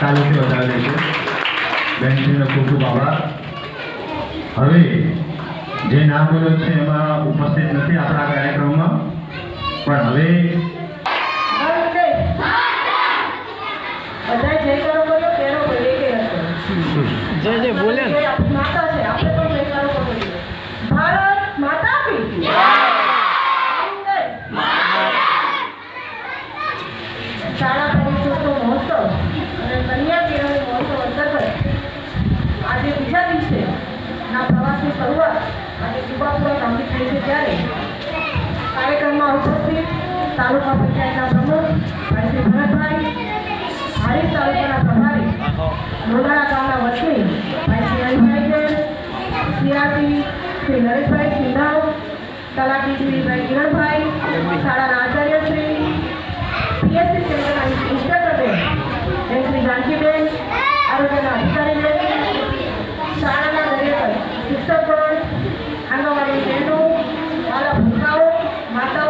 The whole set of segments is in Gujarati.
તાલુકે વધારે છે બેનશ્રીનો ખૂબ ખૂબ આભાર. હવે જે નામ બોલો છે, એમાં ઉપસ્થિત નથી આપણા કાર્યક્રમમાં. પણ હવે શરૂઆત અને યુવા ફોરમ નોંધી થઈ છે ત્યારે કાર્યક્રમમાં ઉપસ્થિત તાલુકા પંચાયતના પ્રમુખ ભાઈ ભરતભાઈ, ભારે તાલુકાના પ્રભારી લોનાળા ગામના વતની ભાઈ શ્રી હરિભાઈ સિયાસી શ્રી નરેશભાઈ સિંધાવ તલાટી શ્રી ભાઈ કિરણભાઈ, શાળાના આચાર્ય શ્રી પીએસસી કેન્દ્રના ઇન્સ્ટ્રક્ટર બેન શ્રી જાનકીબેન, આરોગ્યના અધિકારી બેન Mr. Burns, and the Marine Hindu, all of Mata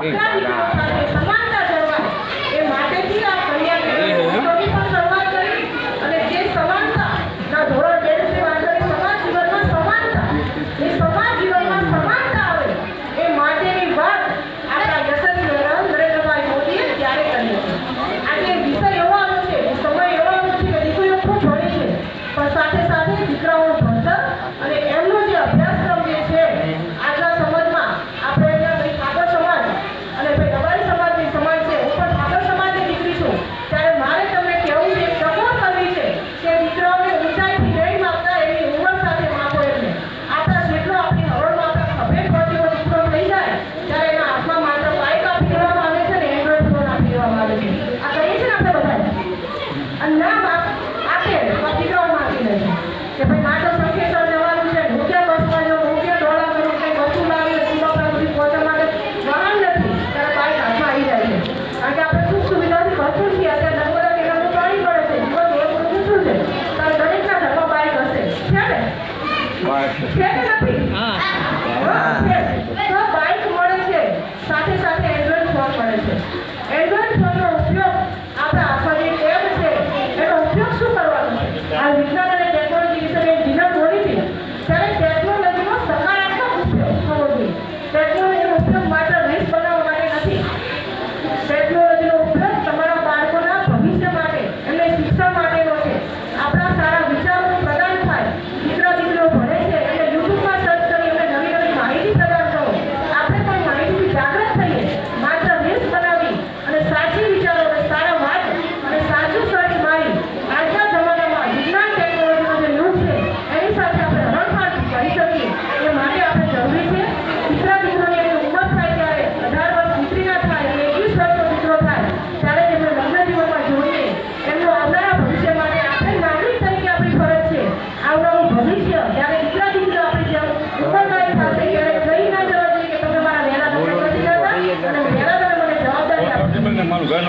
Hey, 啊。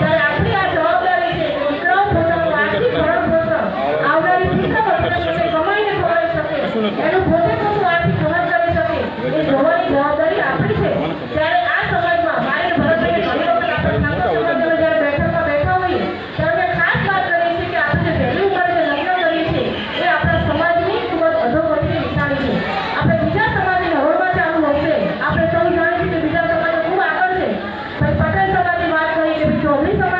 Yeah. chồng lấy sao